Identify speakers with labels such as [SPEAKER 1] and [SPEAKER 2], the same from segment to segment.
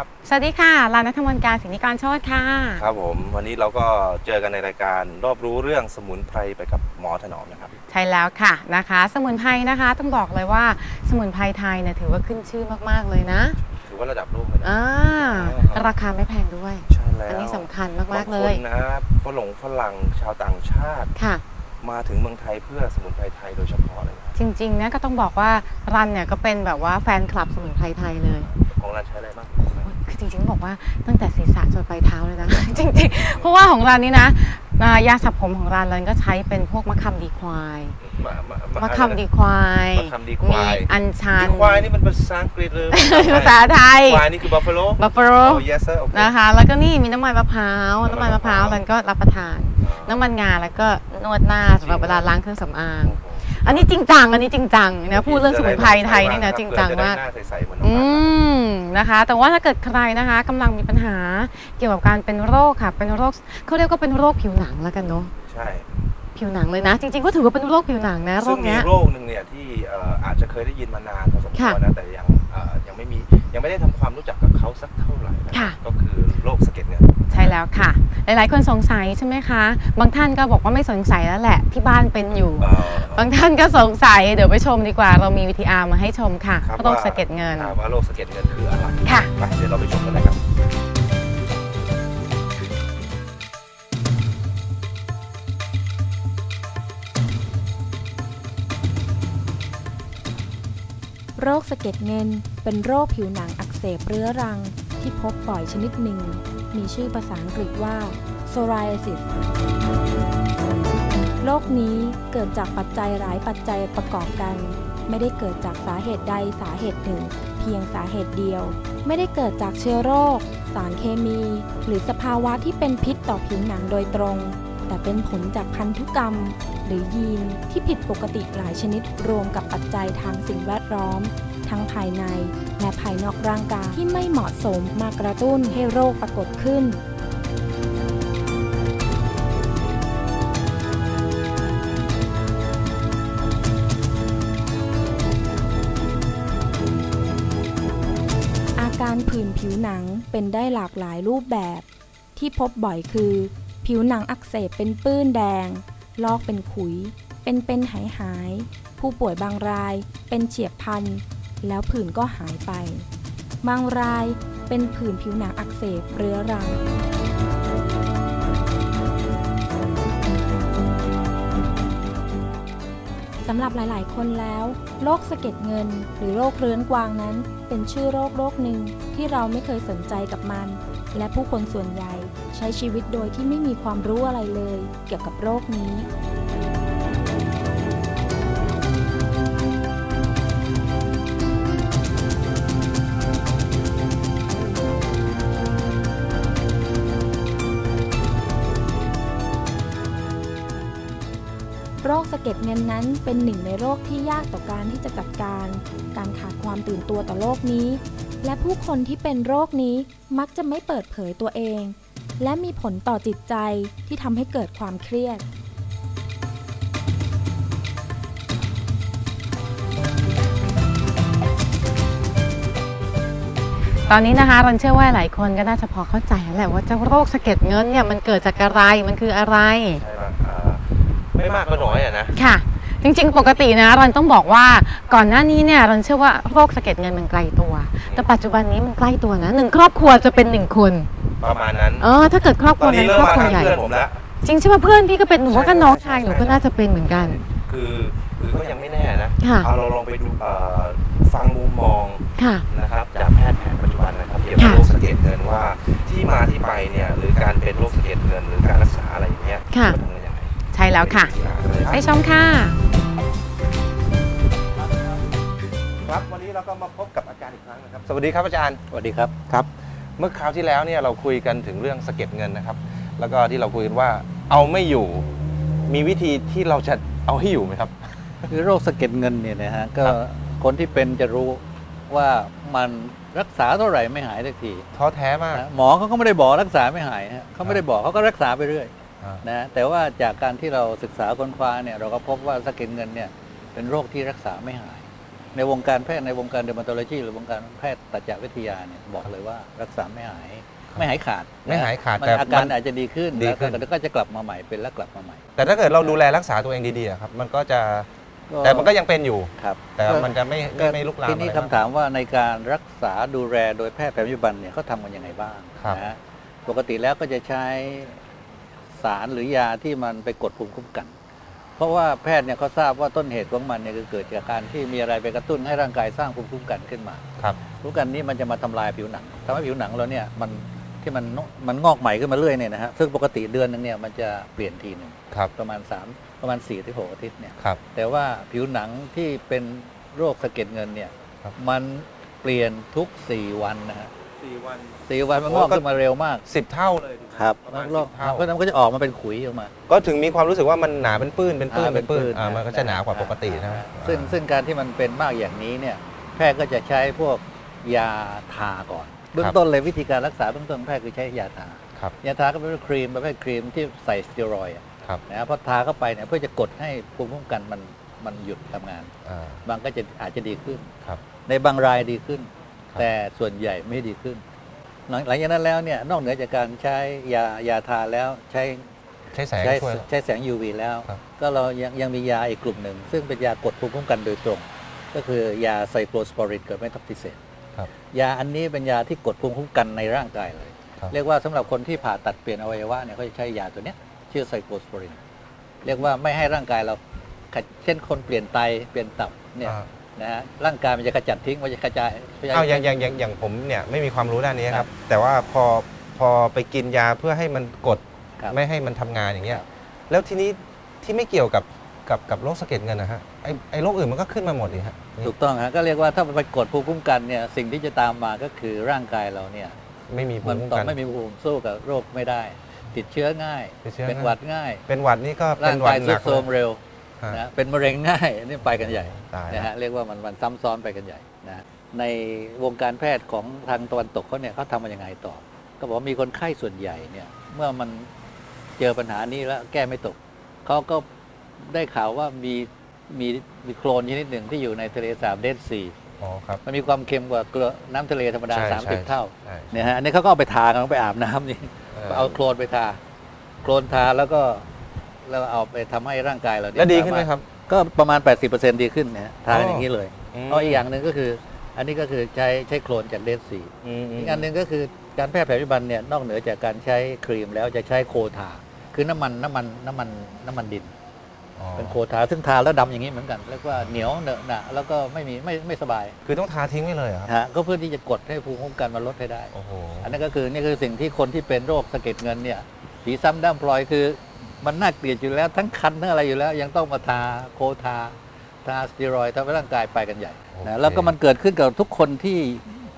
[SPEAKER 1] ครับ
[SPEAKER 2] สวัสดีค่ะลานัทมนการสินิกรโชตค่ะ
[SPEAKER 1] ครับผม วันนี้เราก็เจอกันในรายการรอบรู้เรื่องสมุนไพรไปกับหมอถนอมนะครับ
[SPEAKER 2] ใช่แล้วค่ะนะคะ สมุนไพรนะคะต้องบอกเลยว่าสมุนไพรไทยเนี่ยถือว่าขึ้นชื่อมากๆเลยนะ
[SPEAKER 1] ถือว่าระดับโลกเลยนะ
[SPEAKER 2] อ่า
[SPEAKER 1] ครับ
[SPEAKER 2] ราคาไม่แพงด้วย
[SPEAKER 1] ใช่แล้ว
[SPEAKER 2] อันนี้สำคัญมากๆ
[SPEAKER 1] บ
[SPEAKER 2] เล
[SPEAKER 1] ง
[SPEAKER 2] ย
[SPEAKER 1] คนนะฝรั่งฝรั่งชาวต่างชาติ
[SPEAKER 2] ค่ะ
[SPEAKER 1] มาถึงเมืองไทยเพื่อสมุนไพรไทยโดยเฉพาะเลยนะ
[SPEAKER 2] จริงๆนะก็ต้องบอกว่ารันเนี่ยก็เป็นแบบว่าแฟนคลับสมุนไพรไทยเลย
[SPEAKER 1] ของเราใช้อะไรบ้าง
[SPEAKER 2] คือจ ริงๆต้องบอกว่าตั้งแต่ศีรษะจนปลายเท้าเลยนะ จริงๆ เพราะว่าของรันนี่นะอ่ายาสระผมของรันรันก็ใช้เป็นพวกมะขามดีควาย
[SPEAKER 1] มามะ
[SPEAKER 2] ขามดีควาย
[SPEAKER 1] มะขามดีควาย
[SPEAKER 2] มีอัญชัน
[SPEAKER 1] ดีควายนี่มันภาษาอังกฤษเลย
[SPEAKER 2] ภาษาไทย
[SPEAKER 1] ควายนี่คือ buffalo
[SPEAKER 2] บัฟฟาโล
[SPEAKER 1] โอ้ yes sir โอเค
[SPEAKER 2] นะคะ แล้วก็นี่มีน้ำมันมะพร้าวน้ำมันมะพร้าว
[SPEAKER 1] น้ำมันมะพร้าว
[SPEAKER 2] รันก็รับประทาน น้ำมันงาแล้วก็นวดหน้าสำหรับเวลาล้างเครื่องสำอาง
[SPEAKER 1] โอ้โห
[SPEAKER 2] อันนี้จริงจังอันนี้จริงจังนะพูดเรื่องสมุนไพรไทยนี่นะจริงจังมาก
[SPEAKER 1] เพื่อจะได้หน้าใสๆเหมือนน้อง
[SPEAKER 2] อื
[SPEAKER 1] รันนะ
[SPEAKER 2] มนะคะ แต่ว่าถ้าเกิดใครนะคะกำลังมีปัญหาเกี่ยวกับการเป็นโรคค่ะเป็นโรคเขาเรียกว่าเป็นโรคผิวหนังแล้วกันเนาะ
[SPEAKER 1] ใช่
[SPEAKER 2] ผิวหนังเลยนะ จริงๆก็ถือว่าเป็นโรคผิวหนังนะโร
[SPEAKER 1] ซึ่
[SPEAKER 2] ค
[SPEAKER 1] งมี
[SPEAKER 2] เนี้ย
[SPEAKER 1] โรคหนึ่งเนี่ยที่เอ่ออาจจะเคยได้ยินมานานพอสมคว
[SPEAKER 2] ค่ะ
[SPEAKER 1] รนะแต่ยังเอ่อยังไม่มียังไม่ได้ทำความรู้จักกับเขาสักเท่าไหร่นะ
[SPEAKER 2] ค่ะ
[SPEAKER 1] ก็คือโรคสะเก็ดเงิน
[SPEAKER 2] ใช่ แล้วค่ะ หลายๆ คนสงสัยใช่ไหมคะ บางท่านก็บอกว่าไม่สงสัยแล้วแหละ ที่บ้านเป็นอยู่
[SPEAKER 1] เอ่อบา
[SPEAKER 2] งท่านก็สงสัยเดี๋ยวไปชมดีกว่า เรามีวิทีอาร์มาให้ชมค่ะ
[SPEAKER 1] ครับ
[SPEAKER 2] โรคสะเก็ดเงิน
[SPEAKER 1] ถามว่าโรคสะเก็ดเงินคืออะไร
[SPEAKER 2] ค่ะ
[SPEAKER 1] ไปเดี๋ยวเราไปชมกันเลยครับ
[SPEAKER 3] โรคสะเก็ดเงินเป็นโรคผิวหนังอักเสบเรื้อรังที่พบบ่อยชนิดหนึ่ง มีชื่อภาษาอังกฤษว่า psoriasis โรคนี้เกิดจากปัจจัยหลายปัจจัยประกอบกัน ไม่ได้เกิดจากสาเหตุใดสาเหตุหนึ่ง เพียงสาเหตุเดียว ไม่ได้เกิดจากเชื้อโรค สารเคมี หรือสภาวะที่เป็นพิษต่อผิวหนังโดยตรง แต่เป็นผลจากพันธุกรรม หรือยีนที่ผิดปกติหลายชนิดรวมกับปัจจัยทางสิ่งแวดล้อม ทั้งภายใน และภายนอกร่างกายที่ไม่เหมาะสมมากระตุ้นให้โรคปรากฏขึ้นอาการผื่นผิวหนังเป็นได้หลากหลายรูปแบบ ที่พบบ่อยคือ ผิวหนังอักเสบเป็นปื้นแดง ลอกเป็นขุย เป็นเป็นหายหาย ผู้ป่วยบางราย เป็นเฉียบพลัน แล้วผื่นก็หายไป บางรายเป็นผื่นผิวหนังอักเสบเรื้อรังสำหรับหลาย ๆ คนแล้วโรคสะเก็ดเงิน หรือโรคเรื้อนกวางนั้น เป็นชื่อโรคโรคหนึ่งที่เราไม่เคยสนใจกับมัน และผู้คนส่วนใหญ่ใช้ชีวิตโดยที่ไม่มีความรู้อะไรเลย เกี่ยวกับโรคนี้ รคสะเก็ดเงินนั้นเป็นหนึ่งในโรคที่ยากต่อการที่จะจัดการ การขาดความตื่นตัวต่อโรคนี้ และผู้คนที่เป็นโรคนี้มักจะไม่เปิดเผยตัวเอง และมีผลต่อจิตใจที่ทำให้เกิดความเครียด
[SPEAKER 2] ตอนนี้นะคะรันเชื่อว่าหลายคนก็น่าจะพอเข้าใจแล้วแหละว่าเจ้าโรคสะเก็ดเงินเนี่ยมันเกิดจากอะไรมันคืออะไร
[SPEAKER 1] ใช่ไหมอ่า ไม่มากก็น้อยอะนะ
[SPEAKER 2] ค่ะ จริงๆ ปกตินะรันต้องบอกว่าก่อนหน้านี้เนี่ยรันเชื่อว่าโรคสะเก็ดเงินมันไกลตัว แต่ปัจจุบันนี้มันใกล้ตัวนะหนึ่งครอบครัวจะเป็นหนึ่งคน
[SPEAKER 1] ประมาณนั้น
[SPEAKER 2] เออถ้าเกิดครอบค
[SPEAKER 1] ต
[SPEAKER 2] รั
[SPEAKER 1] อ
[SPEAKER 2] วนนั้
[SPEAKER 1] นี้
[SPEAKER 2] น
[SPEAKER 1] เริ่
[SPEAKER 2] ค
[SPEAKER 1] ม
[SPEAKER 2] รอบ
[SPEAKER 1] มา
[SPEAKER 2] ครัว
[SPEAKER 1] ทาง
[SPEAKER 2] ใหญ่
[SPEAKER 1] เพื่อนผมแล้ว
[SPEAKER 2] จริงใช่ไหมเพื่อนพี่ก็เป็นหนูว่าก็น้องชายหนูก็น่าจะเป็นเหมือนกัน
[SPEAKER 1] คือคือก็ยังไม่แน่นะ
[SPEAKER 2] ค่ะ
[SPEAKER 1] เอาเราลองไปดูเอ่อฟังมุมมอง
[SPEAKER 2] ค่ะ
[SPEAKER 1] นะครับจากแพทย์แผนปัจจุบันนะครับเกี่ยวกับ
[SPEAKER 2] ค่ะ
[SPEAKER 1] โรคสะเก็ดเงินว่าที่มาที่ไปเนี่ยหรือการเป็นโรคสะเก็ดเงินหรือการรักษาอะไรอย่างเงี้ย
[SPEAKER 2] ค่ะ
[SPEAKER 1] มันทำยังไง
[SPEAKER 2] ใช่แล้วค่ะ ไปชมค่ะ
[SPEAKER 1] ครับวันนี้เราก็มาพบกับอาจารย์อีกครั้งนะครับ สวัสดีครับอาจารย์
[SPEAKER 4] สวัสดีครับ
[SPEAKER 1] ครับ เมื่อคราวที่แล้วเนี่ยเราคุยกันถึงเรื่องสะเก็ดเงินนะครับ แล้วก็ที่เราคุยกันว่าเอาไม่อยู่มีวิธีที่เราจะเอาให้อยู่ไหมครับ
[SPEAKER 4] คือโรคสะเก็ดเงินเนี่ยนะฮะก็
[SPEAKER 1] ครับ
[SPEAKER 4] คนที่เป็นจะรู้ว่ามันรักษาเท่าไหร่ไม่หายสักที
[SPEAKER 1] ท้อแท้มาก
[SPEAKER 4] นะหมอเขาก็ไม่ได้บอกรักษาไม่หายฮะเขาไม่ได้บอกเขาก็รักษาไปเรื่อย
[SPEAKER 1] อ่า
[SPEAKER 4] นะแต่ว่าจากการที่เราศึกษาค้นคว้าเนี่ยเราก็พบว่าสะเก็ดเงินเนี่ยเป็นโรคที่รักษาไม่หาย ในวงการแพทย์ในวงการเดอร์มาโตโลจีหรือวงการแพทย์ตัจวิทยาเนี่ยบอกเลยว่ารักษาไม่หายไม่หายขาด
[SPEAKER 1] ไม่หายขาด
[SPEAKER 4] มัน
[SPEAKER 1] แต่
[SPEAKER 4] อาการ
[SPEAKER 1] มัน
[SPEAKER 4] อาจจะดีขึ้น
[SPEAKER 1] ดี
[SPEAKER 4] แล้ว
[SPEAKER 1] ขึ้น
[SPEAKER 4] ก็ก็จะกลับมาใหม่เป็นแล้วกลับมาใหม่
[SPEAKER 1] แต่ถ้าเกิดเราดูแลรักษาตัวเองดีๆอะครับมันก็จะแต่มันก็ยังเป็นอยู่
[SPEAKER 4] ครับ
[SPEAKER 1] แต่มันจะไม่ไม่ไม่ลุกลาม
[SPEAKER 4] ทีนี้
[SPEAKER 1] อะไร
[SPEAKER 4] คำ
[SPEAKER 1] มาก
[SPEAKER 4] ถามว่าในการรักษาดูแลโดยแพทย์แผนปัจจุบันเนี่ยเขาทำกันยังไงบ้าง
[SPEAKER 1] ครับ
[SPEAKER 4] นะฮะปกติแล้วก็จะใช้ สารหรือยาที่มันไปกดภูมิคุ้มกัน เพราะว่าแพทย์เนี่ยเขาทราบว่าต้นเหตุของมันเนี่ยคือเกิดจากการที่มีอะไรไปกระตุ้นให้ร่างกายสร้างภูมิคุ้มกันขึ้นมา
[SPEAKER 1] ครับ
[SPEAKER 4] ภูมิคุ้มกันนี้มันจะมาทำลายผิวหนังทำให้ผิวหนังเราเนี่ยมันที่มันมันงอกใหม่ขึ้นมาเรื่อยเนี่ยนะฮะซึ่งปกติเดือนหนึงเนี่ยมันจะเปลี่ยนทีหนึ่ง
[SPEAKER 1] ครับ
[SPEAKER 4] ประมาณ 3 ประมาณ4ถึง6อาทิตย์เนี่ย
[SPEAKER 1] ครับ
[SPEAKER 4] แต่ว่าผิวหนังที่เป็นโรคสะเก็ดเงินเนี่ย
[SPEAKER 1] ครับ
[SPEAKER 4] มันเปลี่ยนทุก 4 วันนะฮะ
[SPEAKER 1] สี่วัน
[SPEAKER 4] สี่วันมัน
[SPEAKER 1] โอ้
[SPEAKER 4] งอก
[SPEAKER 1] ก็
[SPEAKER 4] ขึ้นมาเร็วมาก
[SPEAKER 1] สิบเท่าเลย
[SPEAKER 4] ครับ
[SPEAKER 1] ประมาณ
[SPEAKER 4] งอก
[SPEAKER 1] 10เท่า
[SPEAKER 4] เพราะฉะนั้นมันก็จะออกมาเป็นขุยออกมา
[SPEAKER 1] ก็ถึงมีความรู้สึกว่ามันหนาเป็นปื้นเป็นปื้น
[SPEAKER 4] อ่า
[SPEAKER 1] เป็นปื้นอ่าะมันก็จะหนากว่าปกตินะ
[SPEAKER 4] อ่าซึ่งซึ่งการที่มันเป็นมากอย่างนี้เนี่ยแพทย์ก็จะใช้พวกยาทาก่อนเบื้องต้นเลยวิธีการรักษาเบื้องต้นแพทย์คือใช้ยาทา
[SPEAKER 1] ครับ
[SPEAKER 4] ยาทาก็เป็นครีมประเภทครีมที่ใส่สเตียรอยด์อะ
[SPEAKER 1] ครับ
[SPEAKER 4] นะพอทาเข้าไปเนี่ยเพื่อจะกดให้ภูมิคุ้มกันมันมันหยุดทำงาน
[SPEAKER 1] อ่า
[SPEAKER 4] บางก็จะอาจจะดีขึ้น
[SPEAKER 1] ครับ
[SPEAKER 4] ในบางรายดีขึ้น
[SPEAKER 1] ครับ
[SPEAKER 4] แต่ส่วนใหญ่ไม่ดีขึ้น หลังหลังจากนั้นแล้วเนี่ยนอกเหนือจากการใช้ยายาทาแล้วใช้
[SPEAKER 1] ใช้แสง
[SPEAKER 4] ใช้
[SPEAKER 1] ช่วย
[SPEAKER 4] ใช้แสง UV แล้ว
[SPEAKER 1] ครับ
[SPEAKER 4] ก็เรายังยังมียาอีกกลุ่มหนึ่ง ซึ่งเป็นยากดภูมิคุ้มกันโดยตรง ก็คือยาไซโคลสปอรินกับเมทับทิเซต
[SPEAKER 1] ครับ
[SPEAKER 4] ยาอันนี้เป็นยาที่กดภูมิคุ้มกันในร่างกายเลย
[SPEAKER 1] ครับ
[SPEAKER 4] เรียกว่าสำหรับคนที่ผ่าตัดเปลี่ยนอวัยวะเนี่ยเขาจะใช้ยาตัวเนี้ยชื่อไซโคลสปอรินเรียกว่าไม่ให้ร่างกายเราขัดเช่นคนเปลี่ยนไตเปลี่ยนตับเนี่ย
[SPEAKER 1] อ่า
[SPEAKER 4] นะฮะร่างกายมันจะกระจัดทิ้งมันจะกระจาย
[SPEAKER 1] เอาอย่างอย่างอย่างอย่างผมเนี่ยไม่มีความรู้ด้านนี้ครับ แต่ว่าพอพอไปกินยาเพื่อให้มันกด
[SPEAKER 4] ครับ
[SPEAKER 1] ไม่ให้มันทำงานอย่างเงี้ย
[SPEAKER 4] ครับ
[SPEAKER 1] แล้วทีนี้ที่ไม่เกี่ยวกับกับกับโรคสะเก็ดเงินนะฮะไอไอโรคอื่นมันก็ขึ้นมาหมดเลยฮะ
[SPEAKER 4] ถูกต้องฮะก็เรียกว่าถ้ามันไปกดภูมิคุ้มกันเนี่ยสิ่งที่จะตามมาก็คือร่างกายเราเนี่ย
[SPEAKER 1] ไม่มีภู
[SPEAKER 4] มัน
[SPEAKER 1] มิคุ้ม
[SPEAKER 4] ต่อ
[SPEAKER 1] กัน
[SPEAKER 4] ไม่มีภูมิสู้กับโรคไม่ได้ ติดเชื้อง่าย
[SPEAKER 1] ติดเชื้อ
[SPEAKER 4] เป็น
[SPEAKER 1] ง่าย
[SPEAKER 4] หวัดง่าย
[SPEAKER 1] เป็นหวัดนี่ก็เป็
[SPEAKER 4] ร่าง
[SPEAKER 1] นหวั
[SPEAKER 4] กา
[SPEAKER 1] ด
[SPEAKER 4] ย
[SPEAKER 1] ห
[SPEAKER 4] สุ
[SPEAKER 1] นั
[SPEAKER 4] ด
[SPEAKER 1] ก
[SPEAKER 4] โทรมเร็ว
[SPEAKER 1] ฮะ
[SPEAKER 4] นะเป็นมะเร็งง่ายนี่ไปกันใหญ่
[SPEAKER 1] ตาย
[SPEAKER 4] นะ
[SPEAKER 1] แล้ว
[SPEAKER 4] ฮะเรียกว่ามันมันซ้ำซ้อนไปกันใหญ่นะในวงการแพทย์ของทางตะวันตกเขาเนี่ยเขาทำมันยังไงต่อ ก็บอกว่ามีคนไข้ส่วนใหญ่เนี่ยเมื่อมันเจอปัญหานี้แล้วแก้ไม่ตกเขาก็ได้ข่าวว่ามีมีมีโคลนชนิดหนึ่งที่อยู่ในทะเลสาบเดดซี
[SPEAKER 1] อ๋อครับ
[SPEAKER 4] มันมีความเค็มกว่าเกลือน้ำทะเลธรรมดา
[SPEAKER 1] ใช่ใช่
[SPEAKER 4] 30 เท่า
[SPEAKER 1] ใช่
[SPEAKER 4] เนี่ยฮะอันนี้เขาก็เอาไปทากันเอาไปอาบน้ำนี่เอาโคลนไปทา โคลนทาแล้วก็ แล้วเอาไปทำให้ร่างกายเราเนี่ย
[SPEAKER 1] แล้วดีขึ้นไหม
[SPEAKER 4] สาารถ
[SPEAKER 1] ครับ
[SPEAKER 4] ก็ประมาณ 80%ดีขึ้นนะฮะทา
[SPEAKER 1] อ๋อ
[SPEAKER 4] อ
[SPEAKER 1] อ
[SPEAKER 4] ย่างนี้เลย
[SPEAKER 1] ม
[SPEAKER 4] เพราะอีกอย่างหนึ่งก็คือ อันนี้ก็คือใช้ใช้โคลนจากเดดซี
[SPEAKER 1] อืมม
[SPEAKER 4] อีกอันหนึ่งก็คือการแพทย์แผนปัจจุบันเนี่ยนอกเหนือจากการใช้ครีมแล้วจะใช้โคทา คือน้ำมันน้ำมันน้ำมันน้ำมันดิน
[SPEAKER 1] อ๋อ
[SPEAKER 4] เป็นโคทา ซึ่งทาแล้วดำอย่างนี้เหมือนกันเรียกว่าเหนียวเหนอะหนะแล้วก็ไม่มีไม่ไม่สบาย
[SPEAKER 1] คือต้องทาทิ้งไว้เลยเหรอครับ
[SPEAKER 4] ฮะก็เพื่อที่จะกดให้ภูมิคุ้มกันมันลดให้ได้
[SPEAKER 1] โอ้โห
[SPEAKER 4] อันนั้นก็คือนี่คือสิ่งที่คนที่เป็นโรคสะเก็ดเงินเนี่ยผีซ้ำด้ามพลอยคือ มันน่าเกลียดอยู่แล้ว ทั้งคันทั้งอะไรอยู่แล้ว ยังต้องมาทาโคทาทาสเตียรอยด์ทำให้ร่างกายไปกันใหญ่
[SPEAKER 1] โอเค
[SPEAKER 4] นะแล้วก็มันเกิดขึ้นกับทุกคนที่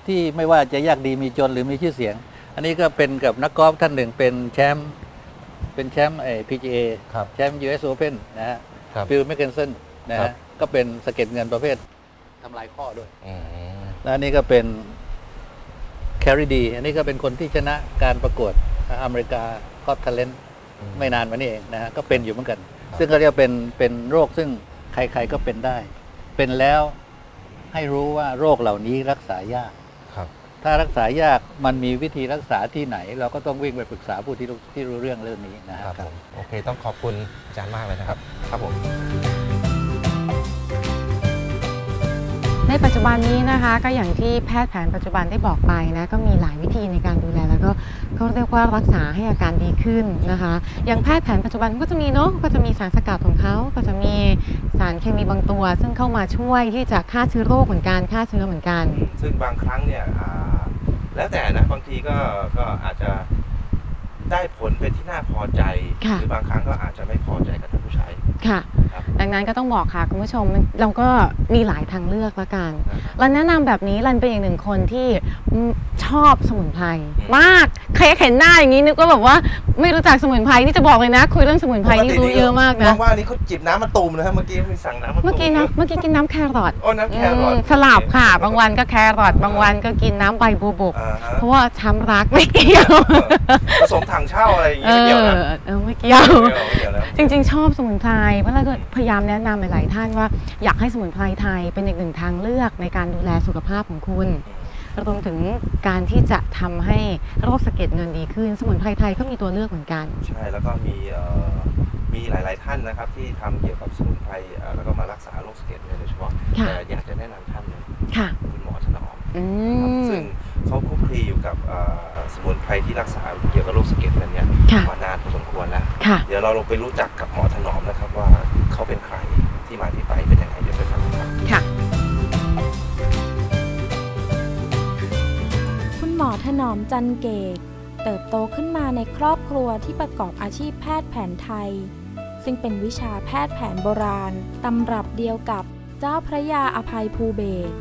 [SPEAKER 4] ที่ไม่ว่าจะยากดีมีจนหรือมีชื่อเสียง อันนี้ก็เป็นกับนักกอล์ฟท่านหนึ่งเป็นแชมป์เป็นแชมป์ไอ้ PGA
[SPEAKER 1] ครับ
[SPEAKER 4] แชมป์ US Open นะฮะ
[SPEAKER 1] ครับ
[SPEAKER 4] ฟิลแมคเคนสันนะ
[SPEAKER 1] ครั
[SPEAKER 4] ฮะ
[SPEAKER 1] บ
[SPEAKER 4] ก็เป็นสะเก็ดเงินประเภททำลายข้อด้วย
[SPEAKER 1] อืม
[SPEAKER 4] และอันนี้ก็เป็นแคริดี อันนี้ก็เป็นคนที่ชนะการประกวดอเมริกาก็ท a เลน ไม่นานมานี้เองนะฮะก็เป็นอยู่เหมือนกัน ซึ่งก็เรียกว่าเป็นเป็นโรคซึ่งใครๆก็เป็นได้ เป็นแล้วให้รู้ว่าโรคเหล่านี้รักษายาก
[SPEAKER 1] ครับ
[SPEAKER 4] ถ้ารักษายากมันมีวิธีรักษาที่ไหน เราก็ต้องวิ่งไปปรึกษาผู้ที่รู้ที่รู้เรื่องเรื่องนี้นะฮะ
[SPEAKER 1] ครับผมโอเค ต้องขอบคุณอาจารย์มากเลยนะครับ ครับผม
[SPEAKER 2] ในปัจจุบันนี้นะคะก็อย่างที่แพทย์แผนปัจจุบันได้บอกไปนะก็มีหลายวิธีในการดูแลแล้ว ก็เขาเรียกว่ารักษาให้อาการดีขึ้นนะคะ อย่างแพทย์แผนปัจจุบันก็จะมีเนาะก็จะมีสารสกัดของเขาก็จะมีสารเคมีบางตัว ซึ่งเข้ามาช่วยที่จะฆ่าเชื้อโรคเหมือนกันฆ่าเชื้อเหมือนกัน
[SPEAKER 1] ซึ่งบางครั้งเนี่ยอ่าแล้วแต่นะบางทีก็ก็อาจจะได้ผลเป็นที่น่าพอใจ
[SPEAKER 2] ค่ะ
[SPEAKER 1] หรือบางครั้งก็อาจจะไม่พอใจกับท่านผู้ใช้
[SPEAKER 2] ค่ะ
[SPEAKER 1] ครับ
[SPEAKER 2] ดังนั้นก็ต้องบอกค่ะคุณผู้ชมมันเราก็มีหลายทางเลือกละกัน
[SPEAKER 1] นะครับ
[SPEAKER 2] รันแนะนำแบบนี้รันเป็นอีกหนึ่งคนที่อืมชอบสมุนไพร
[SPEAKER 1] อืม
[SPEAKER 2] มากใครเห็นหน้าอย่างนี้นึกว่าแบบว่าไม่รู้จักสมุนไพรนี่จะบอกเลยนะ คุยเรื่องสมุนไพรนี่รู้เยอะมากนะ
[SPEAKER 1] ว่างๆนี่เขาจิบน้ำมะตูมนะฮะเมื่อกี้มีสั่งน้ำมะตูม
[SPEAKER 2] เมื่อกี้นะเมื่อกี้กินน้ำแครอท
[SPEAKER 1] โอ้น้ำแครอท
[SPEAKER 2] อืมสลับค่ะ บางวันก็แครอทบางวันก็กินน้ำใบบัวบก
[SPEAKER 1] อ่าฮะ
[SPEAKER 2] เพราะว่าช้ำรักไม่เกี่ยว
[SPEAKER 1] ผสมถังเช่าอะไรอย่าง
[SPEAKER 2] เอ
[SPEAKER 1] เงี้ยไม่เกี่ยว
[SPEAKER 2] อ
[SPEAKER 1] นะ
[SPEAKER 2] เออไม่เกี่ยว
[SPEAKER 1] ไม่เกี่ยวไม่เกี่ยวนะ
[SPEAKER 2] จริง ๆ ชอบสมุนไพรเพราะเราก็พยายามแนะนำหลาย ๆ ท่านว่าอยากให้สมุนไพรไทยเป็นอีกหนึ่งทางเลือกในการดูแลสุขภาพของคุณ รวมถึงการที่จะทำให้โรคสะเก็ดเงินดีขึ้น สมุนไพรไทยก็มีตัวเลือกเหมือนกัน
[SPEAKER 1] ใช่แล้วก็มีเอ่อมีหลาย ๆ ท่านนะครับ ที่ทำเกี่ยวกับสมุนไพรเอ่อแล้วก็มารักษาโรคสะเก็ดเงินโดยเฉพาะ
[SPEAKER 2] ค่ะ
[SPEAKER 1] แต่อยากจะแนะนำท่านหนึง
[SPEAKER 2] ค่ะ
[SPEAKER 1] คุณหมอถนอม
[SPEAKER 2] อื
[SPEAKER 1] ครับ
[SPEAKER 2] ม
[SPEAKER 1] ซึ่งเขาคลุกคลีอยู่กับเอ่อสมุนไพรที่รักษาเกี่ยวกับโรคสะเก็ดเงินเนี่ย
[SPEAKER 2] ค่ะ
[SPEAKER 1] มานานพอสมควรแล้ว
[SPEAKER 2] ค่ะ
[SPEAKER 1] เดี๋ยวเราลงไปรู้จักกับหมอถนอมนะครับว่าเขาเป็นใครที่มาที่ไปเป็นยังไงเดี๋ยวไปฟังกันครับ
[SPEAKER 2] ค่ะ
[SPEAKER 3] คุณหมอถนอมจันเกตเติบโตขึ้นมาในครอบครัวที่ประกอบอาชีพแพทย์แผนไทย ซึ่งเป็นวิชาแพทย์แผนโบราณ ตำรับเดียวกับเจ้าพระยาอภัยภูเบศร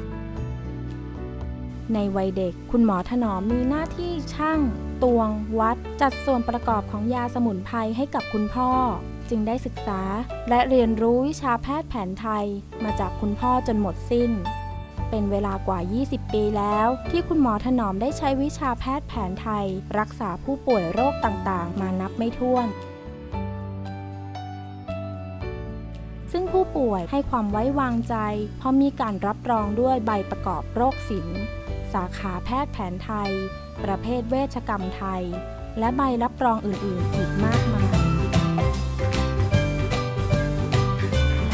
[SPEAKER 3] ในวัยเด็ก คุณหมอถนอมมีหน้าที่ช่าง ตวง วัด จัดส่วนประกอบของยาสมุนไพรให้กับคุณพ่อ จึงได้ศึกษา และเรียนรู้วิชาแพทย์แผนไทย มาจากคุณพ่อจนหมดสิ้น เป็นเวลากว่า 20 ปีแล้ว ที่คุณหมอถนอมได้ใช้วิชาแพทย์แผนไทย รักษาผู้ป่วยโรคต่างๆ มานับไม่ถ้วนซึ่งผู้ป่วยให้ความไว้วางใจเพราะมีการรับรองด้วยใบประกอบโรคศิลป์ สาขาแพทย์แผนไทย ประเภทเวชกรรมไทย และใบรับรองอื่น ๆ อีกมากมาย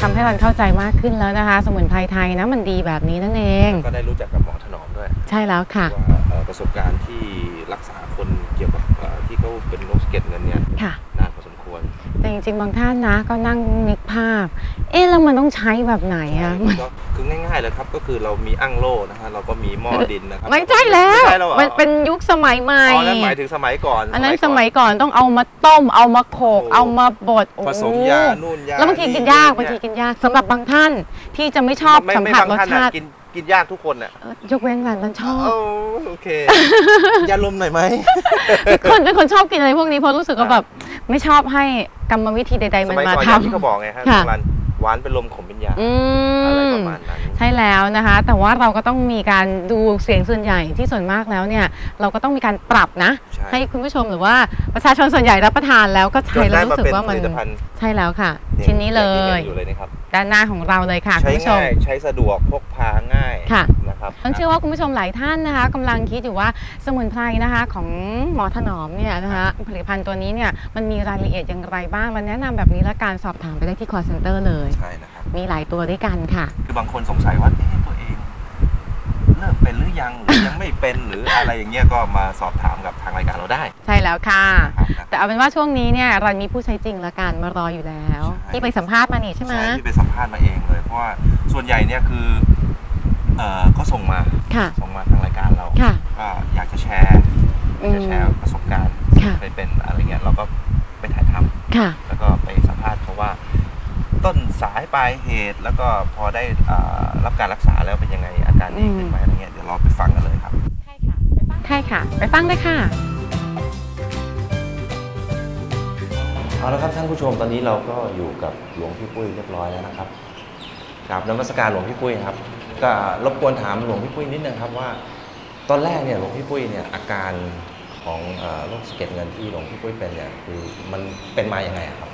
[SPEAKER 2] ทำให้เราเข้าใจมากขึ้นแล้วนะคะ สมุนไพรไทยนะมันดีแบบนี้นั่นเอง
[SPEAKER 1] ก็ได้รู้จักกับหมอถนอมด้วย
[SPEAKER 2] ใช่แล้วค่ะ
[SPEAKER 1] ว่าเอ่อประสบการณ์ที่รักษาคนเกี่ยวกับเอ่อที่เขาเป็นโรคสะเก็ดเงินเนี่ย
[SPEAKER 2] ค่ะ แต่จริงๆบางท่านนะก็นั่งนึกภาพ เอ๊ะแล้วมันต้องใช้แบบไหนอะมัน
[SPEAKER 1] ก็คือง่ายๆเลยครับก็คือเรามีอ่างโล่นะฮะเราก็มีหม้อดินนะครั
[SPEAKER 2] ไม่ใช่แล้ว
[SPEAKER 1] ไม่ใช่แล้วหรอ
[SPEAKER 2] มันเป็นยุคสมัยใหม่
[SPEAKER 1] อ๋อนั่นหมายถึงสมัยก่อน
[SPEAKER 2] อันนั้นส
[SPEAKER 1] ก่
[SPEAKER 2] มัยก่อนต้องเอามาต้ม เอามาโขก
[SPEAKER 1] โอ้
[SPEAKER 2] เอามาบดโอ้
[SPEAKER 1] ผสมยานู่นยา
[SPEAKER 2] แล้วบางทีกินยากบางทีกินยากสำหรับบางท่านที่จะไม่ชอบ
[SPEAKER 1] ไม่
[SPEAKER 2] สัม
[SPEAKER 1] ไม่
[SPEAKER 2] ผัส
[SPEAKER 1] บาง
[SPEAKER 2] รส
[SPEAKER 1] ท่าน
[SPEAKER 2] ชา
[SPEAKER 1] น่ะ
[SPEAKER 2] ติ
[SPEAKER 1] กิน กินยากทุกคนน่ะ
[SPEAKER 2] เอ่อยกเว้นกันมันชอบ
[SPEAKER 1] โอ้โอเค ยาลมหน่อยไหม
[SPEAKER 2] คนเป็นคนชอบกินอะไรพวกนี้เพราะรู้สึกว่าแบบไม่ชอบให้กรรมวิธีใด ๆ
[SPEAKER 1] ส
[SPEAKER 2] มัน
[SPEAKER 1] มัย
[SPEAKER 2] มา
[SPEAKER 1] ก่อน
[SPEAKER 2] ท
[SPEAKER 1] อย่างที่เขาบอกไงฮะ
[SPEAKER 2] ค่ะ
[SPEAKER 1] รันหวานเป็นลมขมเป็นยาำ
[SPEAKER 2] อื
[SPEAKER 1] อะไร
[SPEAKER 2] ม
[SPEAKER 1] ประมาณนั้น
[SPEAKER 2] ใช่แล้วนะคะ แต่ว่าเราก็ต้องมีการดูเสียงส่วนใหญ่ที่ส่วนมากแล้วเนี่ย เราก็ต้องมีการปรับนะ
[SPEAKER 1] ใช่
[SPEAKER 2] ให้คุณผู้ชมหรือว่าประชาชนส่วนใหญ่รับประทานแล้วก็
[SPEAKER 1] จ
[SPEAKER 2] ใช้
[SPEAKER 1] น
[SPEAKER 2] แล้
[SPEAKER 1] ได้
[SPEAKER 2] ว
[SPEAKER 1] มา
[SPEAKER 2] รู้สึก
[SPEAKER 1] เป็น
[SPEAKER 2] ว่า
[SPEAKER 1] ผ
[SPEAKER 2] มัน
[SPEAKER 1] ลิตภัณฑ์
[SPEAKER 2] ใช่แล้วค่ะ
[SPEAKER 1] เย
[SPEAKER 2] ชิ้นนี้เล
[SPEAKER 1] อย่างที่
[SPEAKER 2] ย
[SPEAKER 1] ห็นอยู่เลยนะครับ
[SPEAKER 2] ด้านหน้าของเราเลยค่ะคุ
[SPEAKER 1] ใช้
[SPEAKER 2] ณผู้ชม
[SPEAKER 1] ง่ายใช้สะดวกพกพาง่าย
[SPEAKER 2] ค่ะ
[SPEAKER 1] นะครับ
[SPEAKER 2] ฉันเชื่อว่าคุณผู้ชมหลายท่านนะคะกำลังคิดอยู่ว่าสมุนไพรนะคะของหมอถนอมเนี่ยนะคะผลิตภัณฑ์ตัวนี้เนี่ยมันมีรายละเอียดอย่างไรบ้างเราแนะนำแบบนี้และการสอบถามไปได้ที่ call center เลย
[SPEAKER 1] ใช่นะครับ
[SPEAKER 2] มีหลายตัวด้วยกันค่ะ
[SPEAKER 1] คือบางคนสงสัยว่าเอ๊ะตัวเอง เลิกเป็นหรือยังหรือยังไม่เป็นหรืออะไรอย่างเงี้ยก็มาสอบถามกับทางรายการเราได้
[SPEAKER 2] ใช่แล้วค่ะ
[SPEAKER 1] นะครับ
[SPEAKER 2] แต่เอาเป็นว่าช่วงนี้เนี่ยเรามีผู้ใช้จริงละกันมารออยู่แล้ว
[SPEAKER 1] ใช่
[SPEAKER 2] ที่ไปสัมภาษณ์มานี่ใช่ไหม
[SPEAKER 1] ใช่ที่ไปสัมภาษณ์มาเองเลย เพราะว่าส่วนใหญ่เนี่ยคือเออเขาส่งมา
[SPEAKER 2] ค่ะ
[SPEAKER 1] ส่งมาทางรายการเรา
[SPEAKER 2] ค่ะ
[SPEAKER 1] ก็อยากจะแชร์อ
[SPEAKER 2] อื
[SPEAKER 1] ยาก
[SPEAKER 2] ม
[SPEAKER 1] จะแชร์ประสบการณ์
[SPEAKER 2] ค่ะ
[SPEAKER 1] ไปเป็นอะไรเงี้ยเราก็ไปถ่ายทำ
[SPEAKER 2] ค่ะ
[SPEAKER 1] แล้วก็ไปสัมภาษณ์เขาว่า ต้นสายปลายเหตุ แล้วก็พอได้อ่ารับการรักษาแล้วเป็นยังไงอาการดีขึ้นไหมอะไรเงี้ยเดี๋ยวเราไปฟังกันเลยครับ
[SPEAKER 2] ใช่ค่ะใช่ค่ะ ไปฟังเลยค่ะ
[SPEAKER 1] เอาละครับท่านผู้ชมตอนนี้เราก็อยู่กับหลวงพี่ปุ้ยเรียบร้อยแล้วนะครับกราบนมัสการหลวงพี่ปุ้ยครับ ก็รบกวนถามหลวงพี่ปุ้ยนิดนึงครับว่า ตอนแรกเนี่ยหลวงพี่ปุ้ยเนี่ยอาการของเอ่อโรคสะเก็ดเงินที่หลวงพี่ปุ้ยเป็นเนี่ยคือมันเป็นมาอย่างไงอะครับ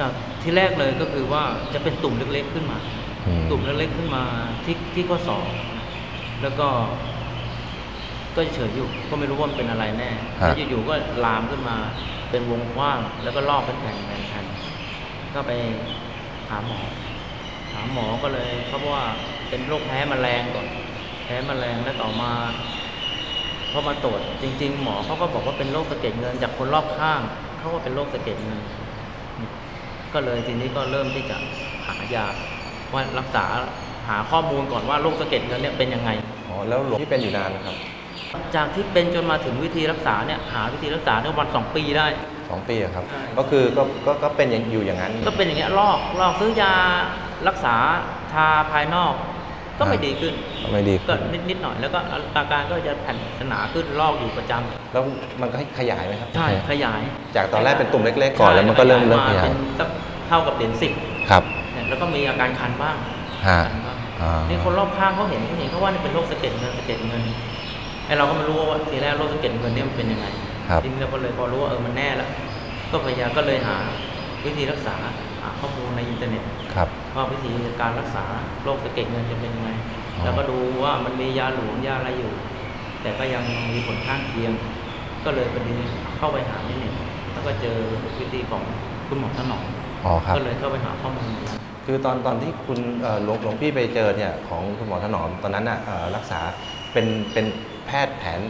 [SPEAKER 5] จากที่แรกเลยก็คือว่าจะเป็นตุ่มเล็กๆขึ้นมา ตุ่มเล็กๆขึ้นมาที่ที่ข้อศอกแล้วก็ ก็เฉยอยู่ก็ไม่รู้ว่ามันเป็นอะไรแน่
[SPEAKER 1] ฮะ
[SPEAKER 5] แล้วอยู่ๆก็ลามขึ้นมา เป็นวงกว้าง แล้วก็ลอกเป็นแผ่นแผ่นแผ่นก็ไปหาหมอ หาหมอก็เลยเขาบอกว่าเป็นโรคแพ้แมลงก่อน แพ้แมลงแล้วต่อมาพอมาตรวจจริง ๆ หมอเขาก็บอกว่าเป็นโรคสะเก็ดเงินจากคนรอบข้างเขาว่าเป็นโรคสะเก็ดเงิน ก็เลยทีนี้ก็เริ่มที่จะหายาว่ารักษาหาข้อมูลก่อนว่าโรคสะเก็ดเงินเนี่ยเป็นยังไง
[SPEAKER 1] อ๋อ แล้วหลวงพี่เป็นอยู่นานนะครับ
[SPEAKER 5] จากที่เป็นจนมาถึงวิธีรักษาเนี่ยหาวิธีรักษาเนี่ยวันสองปีได้
[SPEAKER 1] สองปีอะครับ
[SPEAKER 5] ใช่
[SPEAKER 1] ก็คือก็ก็ก็เป็นอย่างอยู่อย่างนั้น
[SPEAKER 5] ก็เป็นอย่างเงี้ยลอกลอกซื้อยารักษาทาภายนอก ก็ไม่
[SPEAKER 1] อ่า
[SPEAKER 5] ดีขึ้น
[SPEAKER 1] ไม่ดี
[SPEAKER 5] ก็
[SPEAKER 1] ขึ้น
[SPEAKER 5] นิดนิดหน่อยแล้วก็อาการก็จะแผ่นหนาขึ้นลอกอยู่ประจำ
[SPEAKER 1] แล้วมันก็ขยายไหมครับ
[SPEAKER 5] ใช่ขยาย
[SPEAKER 1] จากตอนแรกเป็นตุ่มเล็กๆก่อนแล้วมันก็เริ่มเริ่มขยาย
[SPEAKER 5] เป็นสักเท่ากับเหรียญสิบ
[SPEAKER 1] ครับ
[SPEAKER 5] เนี่ยแล้วก็มีอาการคันบ้าง
[SPEAKER 1] ฮะ
[SPEAKER 5] คันบ้าง
[SPEAKER 1] อ่า
[SPEAKER 5] นี่คนรอบข้างเขาเห็นเขาเห็นเขาว่านี่เป็นโรคสะเก็ดเงินสะเก็ดเงินไอเราก็ไม่รู้ว่าทีแรกโรคสะเก็ดเงินเนี่ยมันเป็นยังไง
[SPEAKER 1] ครับ
[SPEAKER 5] ทีนี้เราก็เลยพอรู้ว่าเออมันแน่แล้วก็พยายามก็เลยหาวิธีรักษาหาข้อมูลในอินเทอร์เน็ต
[SPEAKER 1] ครับ
[SPEAKER 5] ว่าวิธีการรักษาโรคสะเก็ดเงินจะเป็นยังไง
[SPEAKER 1] อ๋อ
[SPEAKER 5] แล้วก็ดูว่ามันมียาหลวงยาอะไรอยู่ แต่ก็ยังมีผลข้างเคียง ก็เลยพอดีเข้าไปหาในเน็ตแล้วก็เจอวิธีของคุณหมอถนอม
[SPEAKER 1] อ๋อครับ
[SPEAKER 5] ก็เลยเข้าไปหาข้อมูล
[SPEAKER 1] คือตอนตอนที่คุณเอ่อหลวงหลวงพี่ไปเจอเนี่ยของคุณหมอถนอมตอนนั้นน่ะเอ่อรักษาเป็นเป็นแพทย์แผน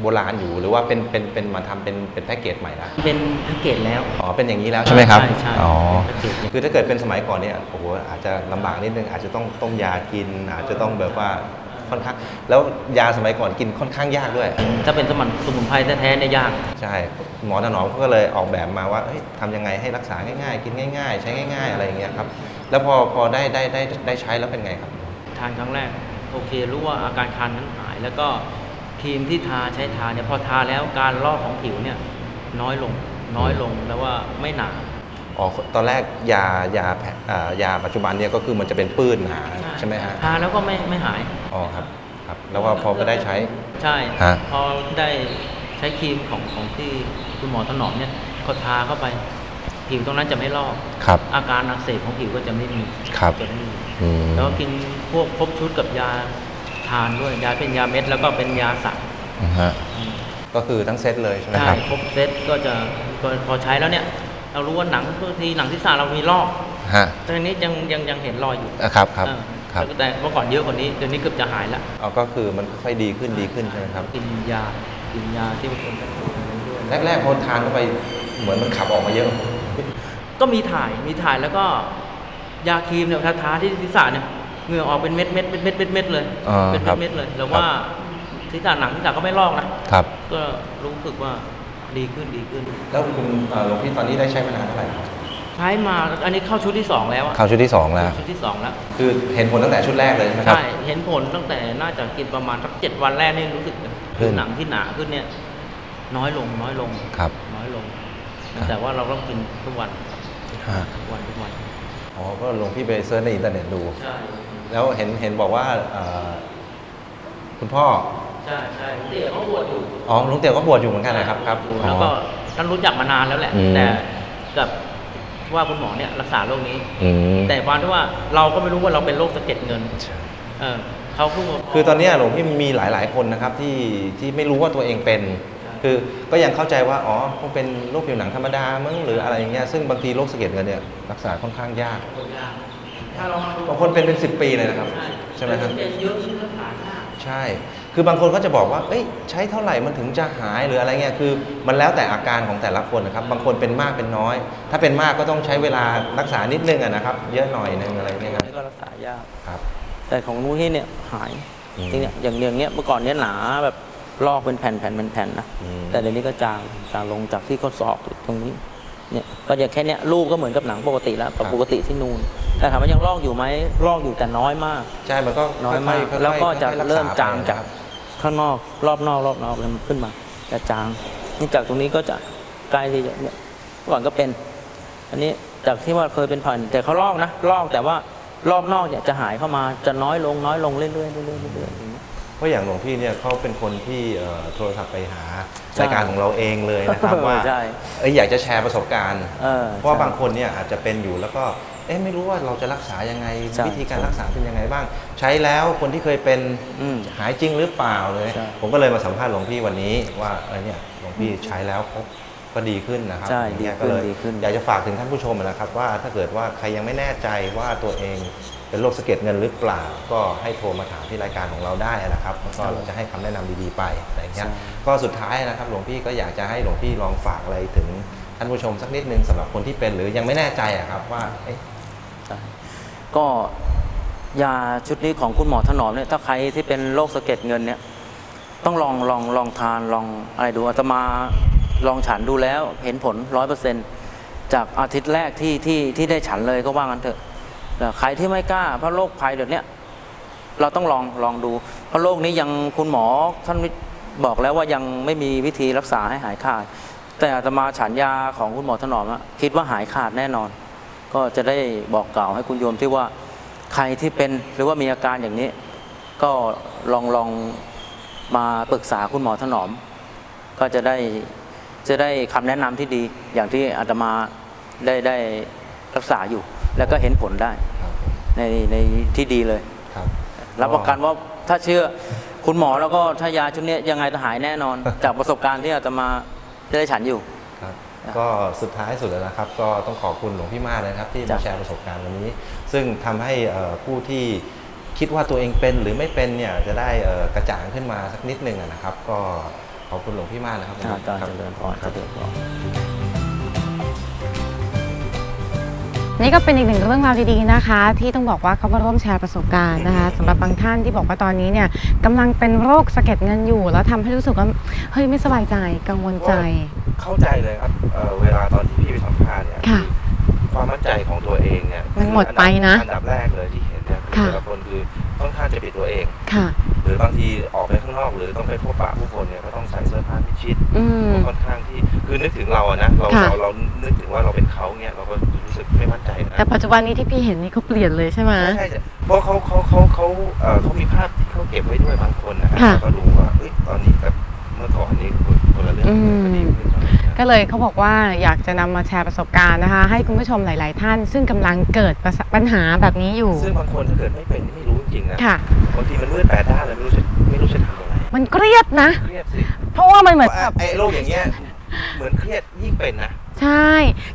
[SPEAKER 1] โบราณอยู่หรือว่าเป็นเป็นเป็นมาทำเป็นเป็นแพ็กเกจใหม่ละ
[SPEAKER 5] เป็นแพ็กเกจแล้ว
[SPEAKER 1] อ๋อเป็นอย่างนี้แล้วใช่ไหมครับ
[SPEAKER 5] ใช่ใช่
[SPEAKER 1] อ๋อ
[SPEAKER 5] เป็นแพ็กเกจ
[SPEAKER 1] คือถ้าเกิดเป็นสมัยก่อนเนี่ยโอ้โหอาจจะลำบากนิดนึงอาจจะต้องต้มยากิน อาจจะต้องแบบว่าค่อนข้างแล้วยาสมัยก่อนกินค่อนข้างยากด้วย
[SPEAKER 5] ถ้าเป็นสมุนสมุนไพรแท้ๆเนี่ยยาก
[SPEAKER 1] ใช่หมอถนอมเขาก็เลยออกแบบมาว่าเฮ้ยทำยังไงให้รักษาง่ายๆ กินง่าย ๆ ใช้ง่าย ๆ อะไรอย่างเงี้ยครับแล้วพอพอได้ได้ได้ได้ใช้แล้วเป็นไงครับ
[SPEAKER 5] ทานครั้งแรก โอเครู้ว่าอาการคันนั้นหายแล้วก็ ครีมที่ทาใช้ทาเนี่ยพอทาแล้วการลอกของผิวเนี่ยน้อยลงน้อยลงแล้วว่าไม่หนา
[SPEAKER 1] อ๋อตอนแรกยายาแผอ่ายาปัจจุบันเนี่ยก็คือมันจะเป็นปื้นหนาใช่ไหมฮะ
[SPEAKER 5] ทาแล้วก็ไม่ไม่หาย
[SPEAKER 1] อ๋อครับครับแล้วก็พอก็ได้ใช้
[SPEAKER 5] ใช่
[SPEAKER 1] ฮะ
[SPEAKER 5] พอได้ใช้ครีมของของที่คุณหมอถนอมเนี่ยก็ทาเข้าไป ผิวตรงนั้นจะไม่ลอก
[SPEAKER 1] ครับ
[SPEAKER 5] อาการอักเสบของผิวก็จะไม่มี
[SPEAKER 1] ครับ
[SPEAKER 5] จะไม่มี
[SPEAKER 1] อืม
[SPEAKER 5] แล้วก็กินพวกครบชุดกับยา ทานด้วยยาเป็นยาเม็ดแล้วก็เป็นยาสัก
[SPEAKER 1] อืมฮะก็คือทั้งเซตเลยใช่ไหม
[SPEAKER 5] ใช่
[SPEAKER 1] ครับ
[SPEAKER 5] ครบเซตก็จะพอพอใช้แล้วเนี่ย เรารู้ว่าหนังบางทีหนังที่สาเรามีลอก
[SPEAKER 1] ฮะ
[SPEAKER 5] แต่ทีนี้ยังยังยังเห็นรอยอยู่
[SPEAKER 1] อะครับครับ
[SPEAKER 5] เออ
[SPEAKER 1] ครับ
[SPEAKER 5] แต่เมื่อก่อนเยอะกว่านี้เดี๋ยวนี้เกือบจะหายแล้ว
[SPEAKER 1] เอาก็คือมันค่อยๆดีขึ้นดีขึ้นใช่ไหมครับ
[SPEAKER 5] กินยากินยาที่เป็นคนแบบนี้ด้วย
[SPEAKER 1] แรกๆพอทานเข้าไปเหมือนมันขับออกมาเยอะ
[SPEAKER 5] ก็มีถ่ายมีถ่ายแล้วก็ยาครีมเนี่ยทาทาที่ศีรษะเนี่ย เหงื่อออกเป็นเม็ดเม็ดเม็ดเม็ดเม็ดเม็ดเลย
[SPEAKER 1] อ่า
[SPEAKER 5] เป็น
[SPEAKER 1] ครับ
[SPEAKER 5] เม็ดเม็ดเลยแล้ว
[SPEAKER 1] ครับ
[SPEAKER 5] ว่าศีรษะหนังศีรษะก็ไม่ลอกนะครับ ก็รู้สึกว่าดีขึ้นดีขึ้น
[SPEAKER 1] แล้วคุณเอ่อหลวงพี่ตอนนี้ได้ใช้มานานเท่าไหร่ครับ
[SPEAKER 5] ใช้มาอันนี้เข้าชุดที่สองแล้วอะ
[SPEAKER 1] เข้าชุดที่สองแล้ว
[SPEAKER 5] ชุดที่สองแล้ว
[SPEAKER 1] คือเห็นผลตั้งแต่ชุดแรกเลยใช่ไหมครับ
[SPEAKER 5] ใช่เห็นผลตั้งแต่น่าจะกินประมาณสักเจ็ดวันแรกนี่รู้สึกเลย
[SPEAKER 1] ขึ้น
[SPEAKER 5] หนังที่หนาขึ้นเนี่ย น้อยลงน้อยลง
[SPEAKER 1] ครับ
[SPEAKER 5] น้อยลง
[SPEAKER 1] ครับ
[SPEAKER 5] แต่ว่าเราต้องกินทุกวัน
[SPEAKER 1] ฮะ
[SPEAKER 5] ทุกวันทุกวัน
[SPEAKER 1] อ๋อก็หลวงพี่ไปเซิร์ชในอินเทอร์เน็ตดู
[SPEAKER 5] ใช่
[SPEAKER 1] แล้วเห็นเห็นบอกว่าเอ่อคุณพ่อ
[SPEAKER 5] ใช่ใช่เตี๋ยเขาบวชอยู่
[SPEAKER 1] อ๋อหลุงเตี่ยวก็บวชอยู่เหมือนกันนะครับครับ
[SPEAKER 5] แล้วก็
[SPEAKER 1] อ๋อ
[SPEAKER 5] ท่านรู้จักมานานแล้วแหละ
[SPEAKER 1] อืม
[SPEAKER 5] แต่กับว่าคุณหมอเนี่ยรักษาโรคนี้
[SPEAKER 1] อืม
[SPEAKER 5] แต่ความที่ว่าเราก็ไม่รู้ว่าเราเป็นโรคสะเก็ดเงินเออเขาเพิ่งมา
[SPEAKER 1] คือตอนเนี้ยหลวงพี่มีหลาย ๆ คนนะครับที่ที่ไม่รู้ว่าตัวเองเป็น
[SPEAKER 5] ใช่
[SPEAKER 1] คือก็ยังเข้าใจว่าอ๋อคงเป็นโรคผิวหนังธรรมดามั้งหรืออะไรอย่างเงี้ยซึ่งบางทีโรคสะเก็ดเงินเนี่ยรักษาค่อนข้างยาก
[SPEAKER 5] คนยาก ถ้าเรามาดู
[SPEAKER 1] บางคนเป็นเป็นสิบปีเลยนะครับ ใช่ไหมครับ
[SPEAKER 5] เป็นเยอะยิ่งรักษายาก
[SPEAKER 1] ใช่ คือบางคนก็จะบอกว่า เอ้ย ใช้เท่าไหร่มันถึงจะหายหรืออะไรเงี้ย คือ มันแล้วแต่อาการของแต่ละคนนะครับ บางคนเป็นมากเป็นน้อย ถ้าเป็นมากก็ต้องใช้เวลารักษานิดนึงอะนะครับ เยอะหน่อยนึงอะไรเงี้ยครับ
[SPEAKER 5] นี่ก็รักษายาก
[SPEAKER 1] ครับ
[SPEAKER 5] แต่ของนุ้ยเนี่ยหาย
[SPEAKER 1] อืม
[SPEAKER 5] จริงเนี่ยอย่างอย่างเงี้ยเมื่อก่อนเนี้ยหนาแบบลอกเป็นแผ่นแผ่นเป็นแผ่นนะ
[SPEAKER 1] อืม
[SPEAKER 5] แต่เดี๋ยวนี้ก็จางจางลงจากที่ข้อศอกตรงนี้ เนี่ยก็อย่างแค่เนี้ยลูกก็เหมือนกับหนังปกติแล้วปกติที่นูนแต่ถามว่ายังลอกอยู่ไหมลอกอยู่แต่น้อยมาก
[SPEAKER 1] ใช่มันก็
[SPEAKER 5] น้อยมาก
[SPEAKER 1] ค่ๆ
[SPEAKER 5] แล้วก็จะ
[SPEAKER 1] ค่อยๆ
[SPEAKER 5] เริ่ม
[SPEAKER 1] รัษ
[SPEAKER 5] จาง
[SPEAKER 1] ไป
[SPEAKER 5] จากข้างนอกรอบนอกรอบนอกแล้วมันขึ้นมาจะจางนี่จากตรงนี้ก็จะใกล้ที่จะเนี่ยเมื่อก่อนก็เป็น อันนี้จากที่ว่าเคยเป็นผ่านแต่เขาลอกนะลอกแต่ว่ารอบนอกเนี่ยจะหายเข้ามาจะน้อยลงน้อยลงเรื่อยๆเรื่อยๆเรื่อยๆอย่าง เงี้ย
[SPEAKER 1] เพราะอย่างหลวงพี่เนี่ยเขาเป็นคนที่เอ่อโทรศัพท์ไปหา
[SPEAKER 5] ใช่
[SPEAKER 1] รายการของเราเองเลยนะครับว่า
[SPEAKER 5] ใช่
[SPEAKER 1] เอ้ยอยากจะแชร์ประสบการณ์
[SPEAKER 5] เออ
[SPEAKER 1] เพราะว่า
[SPEAKER 5] ใช่
[SPEAKER 1] บางคนเนี่ยอาจจะเป็นอยู่แล้วก็เอ๊ะไม่รู้ว่าเราจะรักษายังไง
[SPEAKER 5] ใช่
[SPEAKER 1] วิธีการรักษาเป็นยังไงบ้าง ใช้แล้วคนที่เคยเป็น
[SPEAKER 5] อืม
[SPEAKER 1] หายจริงหรือเปล่าเลย
[SPEAKER 5] ใช่
[SPEAKER 1] ผมก็เลยมาสัมภาษณ์หลวงพี่วันนี้ว่าเออเนี่ยหลวงพี่ใช้แล้วพบก็ดีขึ้นนะครับ
[SPEAKER 5] ใช่
[SPEAKER 1] อย่างเงี้ย
[SPEAKER 5] ดีขึ้น
[SPEAKER 1] ก็เลย
[SPEAKER 5] ดีขึ้น
[SPEAKER 1] อยากจะฝากถึงท่านผู้ชมนะครับว่าถ้าเกิดว่าใครยังไม่แน่ใจว่าตัวเอง เป็นโรคสะเก็ดเงินหรือเปล่า ก็ให้โทรมาถามที่รายการของเราได้นะครับแล้วก็เราจะให้คำแนะนำดีๆไปอะไรอย่างเงี้ยก็สุดท้ายนะครับหลวงพี่ก็อยากจะให้หลวงพี่ลองฝากอะไรถึงท่านผู้ชมสักนิดนึงสำหรับคนที่เป็นหรือยังไม่แน่ใจอะครับว่าเอ๊ะ
[SPEAKER 5] ใช่ก็ยาชุดนี้ของคุณหมอถนอมเนี่ยถ้าใครที่เป็นโรคสะเก็ดเงินเนี่ยต้องลองลองลองทานลองอะไรดูอาตมาลองฉันดูแล้วเห็นผลร้อยเปอร์เซ็นจากอาทิตย์แรกที่ที่ที่ได้ฉันเลยก็ว่างั้นเถอะแต่ ใครที่ไม่กล้าเพราะโรคภัยเดี๋ยวนี้เราต้องลองลองดู เพราะโรคนี้ยังคุณหมอท่านบอกแล้วว่ายังไม่มีวิธีรักษาให้หายขาด แต่อาตมาฉันยาของคุณหมอถนอมคิดว่าหายขาดแน่นอน ก็จะได้บอกกล่าวให้คุณโยมที่ว่าใครที่เป็นหรือว่ามีอาการอย่างนี้ ก็ลองลองมาปรึกษาคุณหมอถนอม ก็จะได้จะได้คำแนะนำที่ดีอย่างที่อาตมาได้ได้รักษาอยู่ แล้วก็เห็นผลได้
[SPEAKER 1] ครับ
[SPEAKER 5] ในในที่ดีเลย
[SPEAKER 1] ครับ
[SPEAKER 5] รับประกันว่าถ้าเชื่อคุณหมอแล้วก็ถ้ายาชุดนี้ยังไงจะหายแน่นอน จากประสบการณ์ที่อาตมาได้ฉันอยู่
[SPEAKER 1] ครับก็สุดท้ายสุดแล้วนะครับ ก็ต้องขอบคุณหลวงพี่มาศเลยนะครับ ที่มา
[SPEAKER 5] จ้ะ
[SPEAKER 1] แชร์ประสบการณ์วันนี้ ซึ่งทำให้เอ่อผู้ที่คิดว่าตัวเองเป็นหรือไม่เป็นเนี่ยจะได้เอ่อกระจ่างขึ้นมาสักนิดหนึ่งอะนะครับ ก็ขอบคุณหลวงพี่มากนะครับวัน
[SPEAKER 5] อ่า
[SPEAKER 1] นี้
[SPEAKER 5] ตอน
[SPEAKER 1] ครับ
[SPEAKER 5] เจริญพร
[SPEAKER 1] ครับ
[SPEAKER 5] เจริญพร
[SPEAKER 2] นี่ก็เป็นอีกหนึ่งเรื่องราวดีๆนะคะ ที่ต้องบอกว่าเขามาร่วมแชร์ประสบการณ์นะคะสำหรับบางท่านที่บอกว่าตอนนี้เนี่ยกำลังเป็นโรคสะเก็ดเงินอยู่ แล้วทำให้รู้สึกว่าเฮ้ยไม่สบายใจกังวลใจ
[SPEAKER 1] เข้าใจเลยครับเอ่อเวลาตอนที่พี่ไปสัมภาษณ์เนี่ย
[SPEAKER 2] ค่ะ
[SPEAKER 1] อความมั่นใจของตัวเองเนี่ย
[SPEAKER 2] มันหมดไปนะ
[SPEAKER 1] อันดับแรกเลยที่เห็นเนี่ยคือ
[SPEAKER 2] ค่ะ
[SPEAKER 1] แต่ละคนคือ ค่อนข้างจะปิดตัวเอง
[SPEAKER 2] ค่ะ
[SPEAKER 1] หรือบางทีออกไปข้างนอกหรือต้องไปพบปะผู้คนเนี่ยก็ต้องใส่เสื้อผ้ามิดชิด
[SPEAKER 2] อืม
[SPEAKER 1] ค่อนข้างที่คือนึกถึงเราอะนะเรา
[SPEAKER 2] ค่ะ
[SPEAKER 1] เราเรานึกถึงว่าเราเป็นเขาเนี่ยเราก็รู้สึกไม่มั่นใจนะ
[SPEAKER 2] แต่ปัจจุบันนี้ที่พี่เห็นนี่เขาเปลี่ยนเลยใช่ไหม
[SPEAKER 1] ใช่ใช่ใช่เพราะเขาเขาเขาเขาเอ่อเขามีภาพที่เขาเก็บไว้ด้วยบางคนนะฮะ
[SPEAKER 2] ค่ะ
[SPEAKER 1] แล้วก็ดูว่าเอ้ยตอนนี้กับเมื่อก่อนนี้คนคนละเรื่อง
[SPEAKER 2] อืม
[SPEAKER 1] ก็ดีขึ้นหน่อยนะ
[SPEAKER 2] ก็เลยเขาบอกว่าอยากจะนำมาแชร์ประสบการณ์นะคะ ให้คุณผู้ชมหลาย ๆ ท่าน ซึ่งกำลังเกิดประสปัญหาแบบนี้อยู่
[SPEAKER 1] ซึ่งบางคนถ้าเกิดไม่เป็นไม่รู้ จริงๆนะ
[SPEAKER 2] ค่ะ
[SPEAKER 1] บางทีมันมืดแปดด้านเลยไม่รู้จะไม่รู้จะทำยังไง
[SPEAKER 2] มันเครียดนะ
[SPEAKER 1] เครียดสิ
[SPEAKER 2] เพราะว่ามันเหมือน
[SPEAKER 1] ว่า
[SPEAKER 2] แบบ
[SPEAKER 1] ไอ้โรคอย่างเงี้ยเหมือนเครียดยิ่งเป็นนะ
[SPEAKER 2] ใช่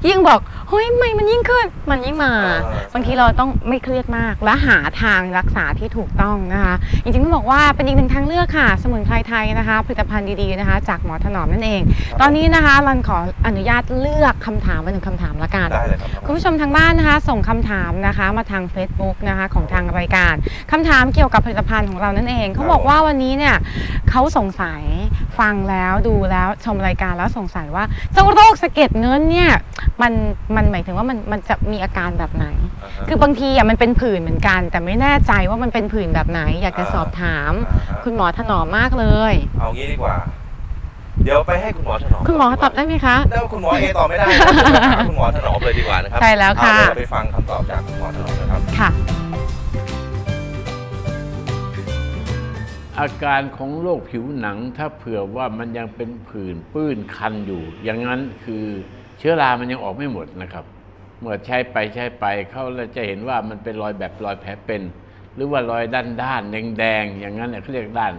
[SPEAKER 2] ยิ่งบอกเฮ้ยทำไมมันยิ่งขึ้น มันยิ่งมา
[SPEAKER 1] เออ
[SPEAKER 2] บางทีเราต้องไม่เครียดมาก และหาทางรักษาที่ถูกต้องนะคะจริงๆต้องบอกว่าเป็นอีกหนึ่งทางเลือกค่ะ สมุนไพรไทยนะคะ ผลิตภัณฑ์ดีๆนะคะ จากหมอถนอมนั่นเอง ตอนนี้นะคะรันขออนุญาตเลือกคำถามมาหนึ่งคำถามละกัน
[SPEAKER 1] ได้เลยครับ
[SPEAKER 2] คุณผู้ชมทางบ้านนะคะ ส่งคำถามนะคะมาทาง Facebook นะคะของทางรายการคำถามเกี่ยวกับผลิตภัณฑ์ของเรานั่นเอง เขาบอกว่าวันนี้เนี่ยเขาสงสัยฟังแล้วดูแล้วชมรายการแล้วสงสัยว่าเจ้าโรคสะเก็ดเงินเนี่ยมันมันหมายถึงว่ามันมันจะมีอาการแบบไหน
[SPEAKER 1] อ่าฮะ
[SPEAKER 2] คือบางทีอะมันเป็นผื่นเหมือนกัน แต่ไม่แน่ใจว่ามันเป็นผื่นแบบไหน อยากจะสอบถาม
[SPEAKER 1] อ่าฮะ
[SPEAKER 2] คุณหมอถนอมมากเลย
[SPEAKER 1] เอางี้ดีกว่า เดี๋ยวไปให้คุณหมอถนอม
[SPEAKER 2] คุณหมอตอบได้ไหมคะ
[SPEAKER 1] แล้วคุณหมอเอตอบไม่ได้นะเดี๋ยวไปหาคุณหมอถนอมเลยดีกว่านะครับ
[SPEAKER 2] ใช่แล้วค่ะ
[SPEAKER 1] เอาเดี๋ยวเราไปฟังคำตอบจากคุณหมอถนอมนะครับ
[SPEAKER 2] ค่ะ
[SPEAKER 6] อาการของโรคผิวหนังถ้าเผื่อว่ามันยังเป็นผื่นปื้นคันอยู่ อย่างนั้นคือเชื้อรามันยังออกไม่หมดนะครับ เมื่อใช้ไปใช้ไปเขาจะเห็นว่ามันเป็นรอยแบบรอยแผลเป็น หรือว่ารอยด้านด้านแดงแดงๆอย่างนั้นเขาเรียกด้าน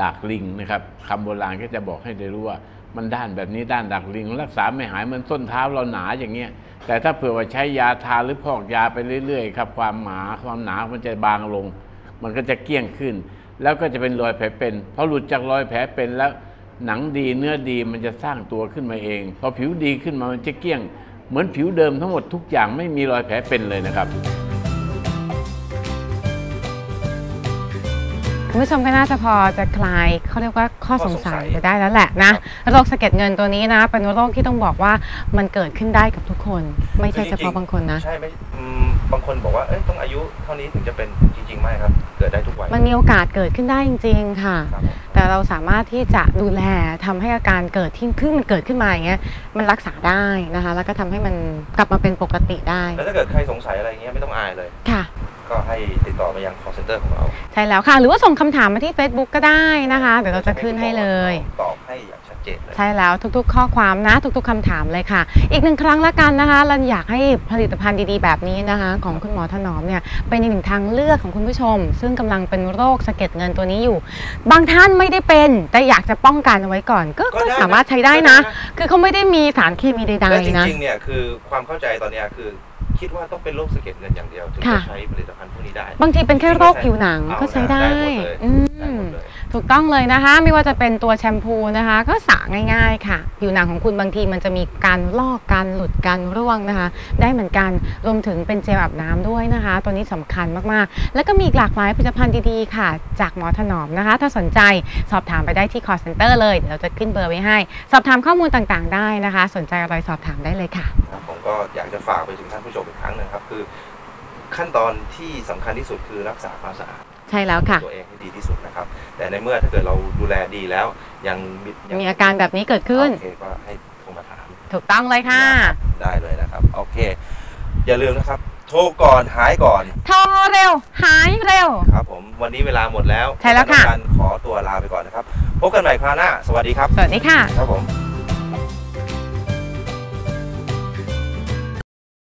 [SPEAKER 6] ดากลิงนะครับคำโบราณก็จะบอกให้ได้รู้ว่ามันด้านแบบนี้ด้านดากลิง รักษาไม่หายเหมันส้นเท้าเราหนาอย่างเงี้ย แต่ถ้าเผื่อว่าใช้ยาทาหรือพอกยาไปเรื่อยๆครับ ความหนาความหนามันจะบางลง มันก็จะเกลี้ยงขึ้น แล้วก็จะเป็นรอยแผลเป็นพอหลุดจากรอยแผลเป็นแล้วหนังดีเนื้อดีมันจะสร้างตัวขึ้นมาเอง พอผิวดีขึ้นมามันจะเกลี้ยง เหมือนผิวเดิมทั้งหมดทุกอย่างไม่มีรอยแผลเป็นเลยนะครับ
[SPEAKER 2] คุณผู้ชมก็น่าจะพอจะคลายเขาเรียกว่าข้อสงสัย
[SPEAKER 1] ข้อสงสัย
[SPEAKER 2] ไปได้แล้วแหละนะโรคสะเก็ดเงินตัวนี้นะเป็นโรคที่ต้องบอกว่ามันเกิดขึ้นได้กับทุกคน ไม่ใช่เฉพาะบางคนนะ
[SPEAKER 1] ใช่ไม่อืมบางคนบอกว่าเอ้ยต้องอายุเท่านี้ถึงจะเป็นจริงๆไม่ครับ เกิดได้ทุกวัย
[SPEAKER 2] มันมีโอกาสเกิดขึ้นได้จริง ๆ ค่ะ
[SPEAKER 1] ครับผม
[SPEAKER 2] แต่เราสามารถที่จะดูแลทำให้อาการเกิดที่ขึ้นมันเกิดขึ้นมาอย่างเงี้ยมันรักษาได้นะคะ แล้วก็ทำให้มันกลับมาเป็นปกติได้
[SPEAKER 1] แล้วถ้าเกิดใครสงสัยอะไรเงี้ยไม่ต้องอายเลย
[SPEAKER 2] ค่ะ
[SPEAKER 1] ก็ให้ติดต่อมายัง call center ของเรา
[SPEAKER 2] ใช่แล้วค่ะ หรือว่าส่งคำถามมาที่ Facebook ก็ได้นะคะ เดี๋ยวเราจะขึ้นให้เลย
[SPEAKER 1] ตอบให้อย่างชัด เจนเลย
[SPEAKER 2] ใช่แล้วทุกๆ ข้อความนะทุกๆคำถามเลยค่ะ อีกหนึ่งครั้งละกันนะคะรันอยากให้ผลิตภัณฑ์ดีๆ แบบนี้นะคะ ของคุณหมอถนอมเนี่ยเป็นอีกหนึ่งทางเลือกของคุณผู้ชม ซึ่งกำลังเป็นโรคสะเก็ดเงินตัวนี้อยู่ บางท่านไม่ได้เป็น แต่อยากจะป้องกันเอาไว้ก่อน ก็
[SPEAKER 1] ก็
[SPEAKER 2] ก็
[SPEAKER 1] ได้นะ
[SPEAKER 2] สามารถใช้ได้นะ
[SPEAKER 1] ก็ได้นะ
[SPEAKER 2] คือเขาไม่ได้มีสารเคมีใด
[SPEAKER 1] และจ
[SPEAKER 2] ๆนะ
[SPEAKER 1] ริงๆเนี่ยคือความเข้าใจตอนเนี้ยคือ คิดว่าต้องเป็นโรคสะเก็ดเงินอย่างเดียวถึง
[SPEAKER 2] ค่ะ
[SPEAKER 1] จะใช้ผลิตภัณฑ์พวกนี้ได้
[SPEAKER 2] บางทีเป็นแค่โรคผิวหนัง
[SPEAKER 1] เอา
[SPEAKER 2] ก็ใช้ได้
[SPEAKER 1] ได้หมดเลย
[SPEAKER 2] อื
[SPEAKER 1] ได้
[SPEAKER 2] ม
[SPEAKER 1] หมดเลย
[SPEAKER 2] ถูกต้องเลยนะคะ ไม่ว่าจะเป็นตัวแชมพูนะคะ ก็สระง่าย ๆ ค่ะ ผิวหนังของคุณบางทีมันจะมีการลอกการหลุดการร่วงนะคะ ได้เหมือนกันรวมถึงเป็นเจลอาบน้ำด้วยนะคะ ตัวนี้สำคัญมากๆ แล้วก็มีอีกหลากหลายผลิตภัณฑ์ดีๆค่ะ จากหมอถนอมนะคะ ถ้าสนใจสอบถามไปได้ที่ call center เลยเดี๋ยวเราจะขึ้นเบอร์ไว้ให้ สอบถามข้อมูลต่างๆ ได้นะคะ สนใจอะไรสอบถามได้เลยค่ะ
[SPEAKER 1] ครับผม ก็อยากจะฝากไปถึงท่านผู้ชมอีกครั้งหนึ่งครับ คือ ขั้นตอนที่สำคัญที่สุดคือรักษาความสะอาด
[SPEAKER 2] ใช่แล้วค่ะ
[SPEAKER 1] ตัวเองให้ดีที่สุดนะครับ แต่ในเมื่อถ้าเกิดเราดูแลดีแล้วยังยัง
[SPEAKER 2] มีอาการแบบนี้เกิดขึ้น
[SPEAKER 1] โอเคก็ให้โทรมาถาม
[SPEAKER 2] ถูกต้องเลยค่ะ
[SPEAKER 1] ได้เลยนะครับ โอเค อย่าลืมนะครับ โทรก่อนหายก่อน
[SPEAKER 2] โทรเร็ว หายเร็ว
[SPEAKER 1] ครับผมวันนี้เวลาหมดแล้ว
[SPEAKER 2] ใช่แล้วค่ะ
[SPEAKER 1] ผมกับน้องกันขอตัวลาไปก่อนนะครับ พบกันใหม่คราวหน้า สวัสดีครับ
[SPEAKER 2] สวัสดีค่ะ
[SPEAKER 1] ครับผม